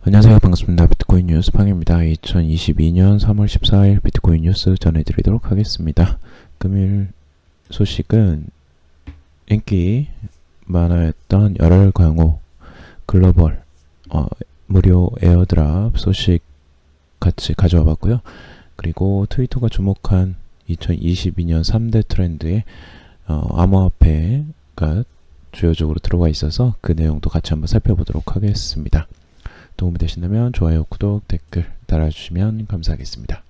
안녕하세요. 반갑습니다. 비트코인 뉴스 팡입니다. 2022년 3월 14일 비트코인 뉴스 전해드리도록 하겠습니다. 금일 소식은 인기 많았던 열혈 강호 글로벌 어, 무료 에어드랍 소식 같이 가져와 봤고요. 그리고 트위터가 주목한 2022년 3대 트렌드에 어, 암호화폐가 주요적으로 들어가 있어서 그 내용도 같이 한번 살펴보도록 하겠습니다. 도움이 되신다면 좋아요, 구독, 댓글 달아주시면 감사하겠습니다.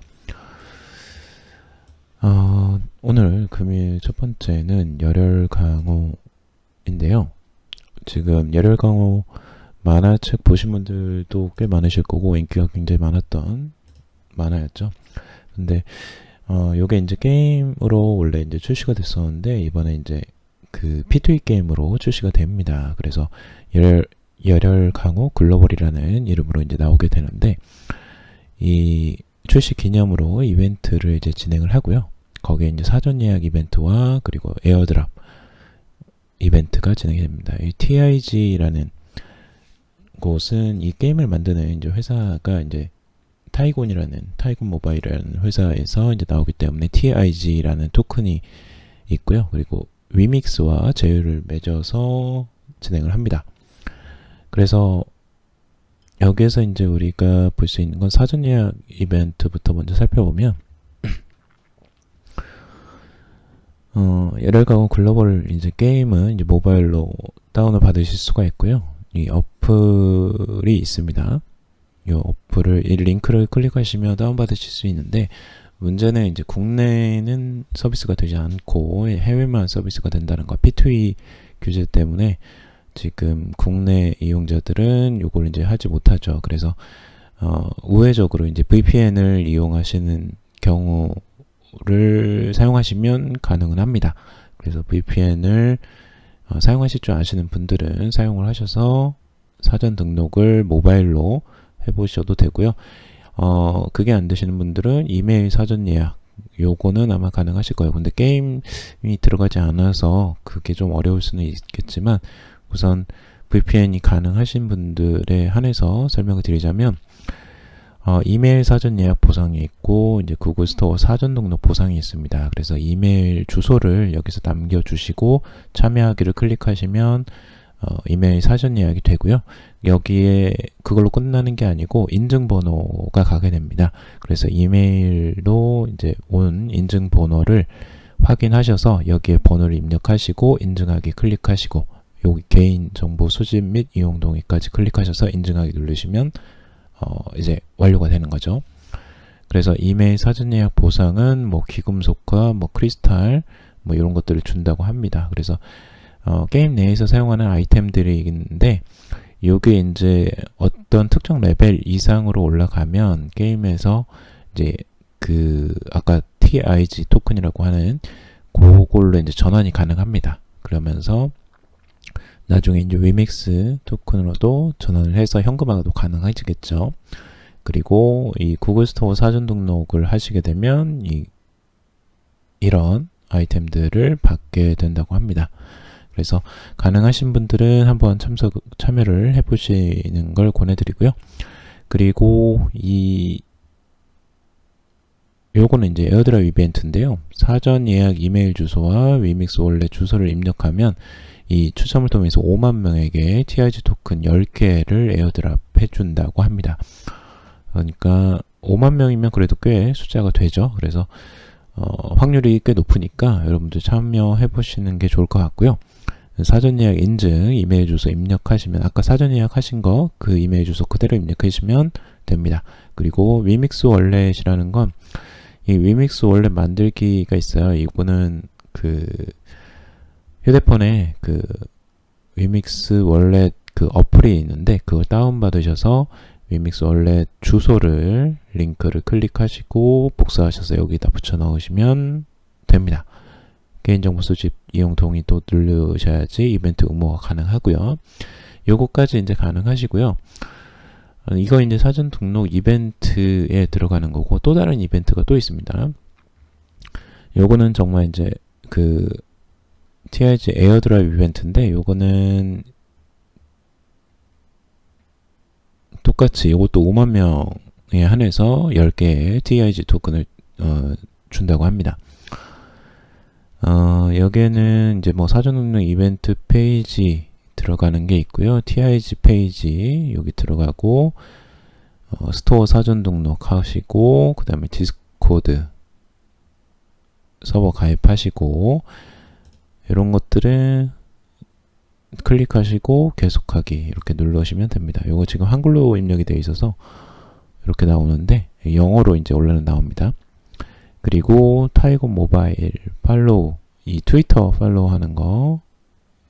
어, 오늘 금일 첫 번째는 열혈 강호인데요. 지금 열혈 강호 만화책 보신 분들도 꽤 많으실 거고 인기가 굉장히 많았던 만화였죠. 근데 어, 요게 이제 게임으로 원래 이제 출시가 됐었는데 이번에 이제 그 P2E 게임으로 출시가 됩니다. 그래서 열혈 열혈 강호 글로벌이라는 이름으로 이제 나오게 되는데 이 출시 기념으로 이벤트를 이제 진행을 하고요. 거기에 이제 사전 예약 이벤트와 그리고 에어드랍 이벤트가 진행이 됩니다. 이 TIG라는 곳은 이 게임을 만드는 이제 회사가 이제 타이곤이라는 타이곤 모바일이라는 회사에서 이제 나오기 때문에 TIG라는 토큰이 있고요. 그리고 위믹스와 제휴를 맺어서 진행을 합니다. 그래서 여기에서 이제 우리가 볼 수 있는 건 사전 예약 이벤트부터 먼저 살펴보면 어, 예를 가고 글로벌 이제 게임은 이제 모바일로 다운을 받으실 수가 있고요. 이 어플이 있습니다. 이 어플을 이 링크를 클릭하시면 다운 받으실 수 있는데 문제는 이제 국내는 서비스가 되지 않고 해외만 서비스가 된다는 거 P2E 규제 때문에 지금 국내 이용자들은 이걸 이제 하지 못하죠. 그래서 어, 우회적으로 이제 VPN을 이용하시는 경우를 사용하시면 가능은 합니다. 그래서 VPN을 어, 사용하실 줄 아시는 분들은 사용을 하셔서 사전 등록을 모바일로 해보셔도 되고요. 어, 그게 안 되시는 분들은 이메일 사전 예약 요거는 아마 가능하실 거예요. 근데 게임이 들어가지 않아서 그게 좀 어려울 수는 있겠지만 우선 VPN이 가능하신 분들에 한해서 설명을 드리자면 어, 이메일 사전 예약 보상이 있고 이제 구글 스토어 사전 등록 보상이 있습니다. 그래서 이메일 주소를 여기서 남겨주시고 참여하기를 클릭하시면 어, 이메일 사전 예약이 되고요. 여기에 그걸로 끝나는 게 아니고 인증번호가 가게 됩니다. 그래서 이메일로 이제 온 인증번호를 확인하셔서 여기에 번호를 입력하시고 인증하기 클릭하시고 여기 개인 정보 수집 및 이용 동의까지 클릭하셔서 인증하기 누르시면 어, 이제 완료가 되는 거죠. 그래서 이메일 사전 예약 보상은 뭐 귀금속과 뭐 크리스탈 뭐 이런 것들을 준다고 합니다. 그래서 어, 게임 내에서 사용하는 아이템들이 있는데 요게 이제 어떤 특정 레벨 이상으로 올라가면 게임에서 이제 그 아까 TIG 토큰이라고 하는 그걸로 이제 전환이 가능합니다. 그러면서 나중에 이제 위믹스 토큰으로도 전환을 해서 현금화도 가능해지겠죠. 그리고 이 구글 스토어 사전 등록을 하시게 되면 이 이런 아이템들을 받게 된다고 합니다. 그래서 가능하신 분들은 한번 참석 참여를 해보시는 걸 권해드리고요. 그리고 이 요거는 이제 에어드랍 이벤트인데요. 사전 예약 이메일 주소와 위믹스 원래 주소를 입력하면 이 추첨을 통해서 5만 명에게 TIG 토큰 10개를 에어드랍 해준다고 합니다. 그러니까 5만 명이면 그래도 꽤 숫자가 되죠. 그래서 어, 확률이 꽤 높으니까 여러분들 참여해 보시는 게 좋을 것 같고요. 사전 예약 인증 이메일 주소 입력하시면 아까 사전 예약하신 거 그 이메일 주소 그대로 입력하시면 됩니다. 그리고 위믹스 월렛이라는 건 이 위믹스 월렛 만들기가 있어요. 이거는 그 휴대폰에 그 위믹스 월렛 그 어플이 있는데 그걸 다운 받으셔서 위믹스 월렛 주소를 링크를 클릭하시고 복사하셔서 여기다 붙여 넣으시면 됩니다. 개인정보 수집 이용 동의 또 누르셔야지 이벤트 응모가 가능하고요. 요거까지 이제 가능하시고요. 이거 이제 사전 등록 이벤트에 들어가는 거고 또 다른 이벤트가 또 있습니다. 요거는 정말 이제 그 TIG 에어드라이브 이벤트인데 요거는 똑같이 이것도 5만 명에 한해서 10개의 TIG 토큰을 어, 준다고 합니다. 어, 여기에는 이제 뭐 사전 등록 이벤트 페이지 들어가는 게 있고요. TIG 페이지 여기 들어가고 어, 스토어 사전 등록하시고 그 다음에 디스코드 서버 가입하시고 이런 것들은 클릭하시고 계속하기 이렇게 누르시면 됩니다. 이거 지금 한글로 입력이 되어 있어서 이렇게 나오는데 영어로 이제 원래는 나옵니다. 그리고 타이거 모바일 팔로우 이 트위터 팔로우 하는 거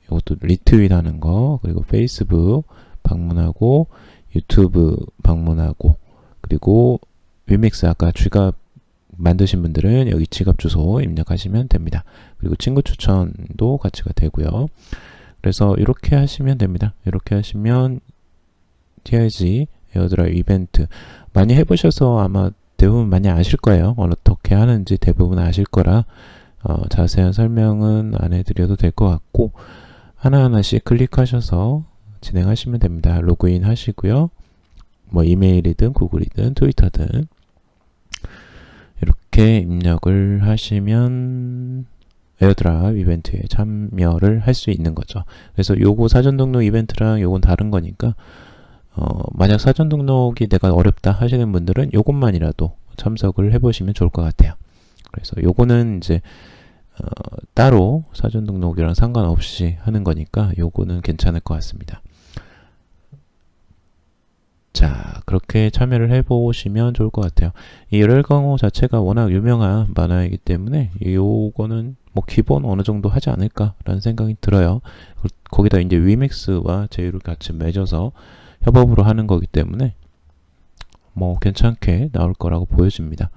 이것도 리트윗 하는 거 그리고 페이스북 방문하고 유튜브 방문하고 그리고 위믹스 아까 쥐갑 만드신 분들은 여기 지갑 주소 입력하시면 됩니다. 그리고 친구 추천도 같이가 되고요. 그래서 이렇게 하시면 됩니다. 이렇게 하시면 TIG 에어드라이브 이벤트 많이 해보셔서 아마 대부분 많이 아실 거예요. 어떻게 하는지 대부분 아실 거라 어, 자세한 설명은 안 해드려도 될 것 같고 하나하나씩 클릭하셔서 진행하시면 됩니다. 로그인 하시고요. 뭐 이메일이든 구글이든 트위터든 이렇게 입력을 하시면 에어드랍 이벤트에 참여를 할 수 있는 거죠. 그래서 요거 사전 등록 이벤트랑 요건 다른 거니까 어, 만약 사전 등록이 내가 어렵다 하시는 분들은 요것만이라도 참석을 해보시면 좋을 것 같아요. 그래서 요거는 이제 어, 따로 사전 등록이랑 상관없이 하는 거니까 요거는 괜찮을 것 같습니다. 자, 그렇게 참여를 해보시면 좋을 것 같아요. 이 열강호 자체가 워낙 유명한 만화이기 때문에 요거는 뭐 기본 어느 정도 하지 않을까라는 생각이 들어요. 거기다 이제 위믹스와 제휴를 같이 맺어서 협업으로 하는 거기 때문에 뭐 괜찮게 나올 거라고 보여집니다.